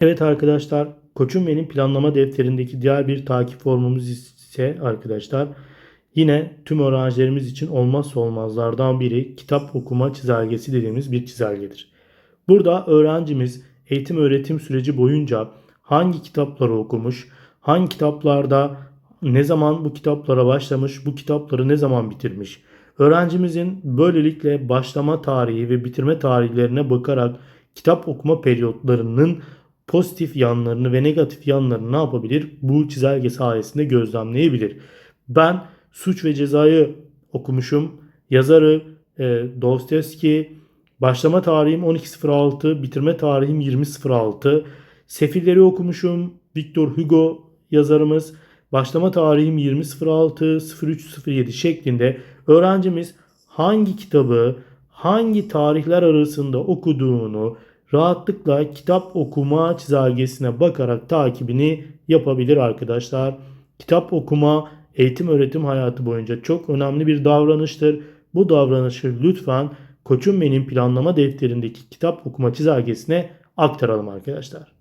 Evet arkadaşlar, Koçum Benim planlama defterindeki diğer bir takip formumuz ise arkadaşlar yine tüm öğrencilerimiz için olmazsa olmazlardan biri kitap okuma çizelgesi dediğimiz bir çizelgedir. Burada öğrencimiz eğitim öğretim süreci boyunca hangi kitapları okumuş, hangi kitaplarda ne zaman bu kitaplara başlamış, bu kitapları ne zaman bitirmiş. Öğrencimizin böylelikle başlama tarihi ve bitirme tarihlerine bakarak kitap okuma periyotlarının pozitif yanlarını ve negatif yanlarını ne yapabilir? Bu çizelge sayesinde gözlemleyebilir. Ben Suç ve Ceza'yı okumuşum. Yazarı e, Dostoyevski. Başlama tarihim 12.06, bitirme tarihim 20.06. Sefilleri okumuşum. Victor Hugo yazarımız. Başlama tarihim 20.06, 03.07 şeklinde öğrencimiz hangi kitabı hangi tarihler arasında okuduğunu rahatlıkla kitap okuma çizelgesine bakarak takibini yapabilir arkadaşlar. Kitap okuma eğitim öğretim hayatı boyunca çok önemli bir davranıştır. Bu davranışı lütfen Koçum Benim planlama defterindeki kitap okuma çizelgesine aktaralım arkadaşlar.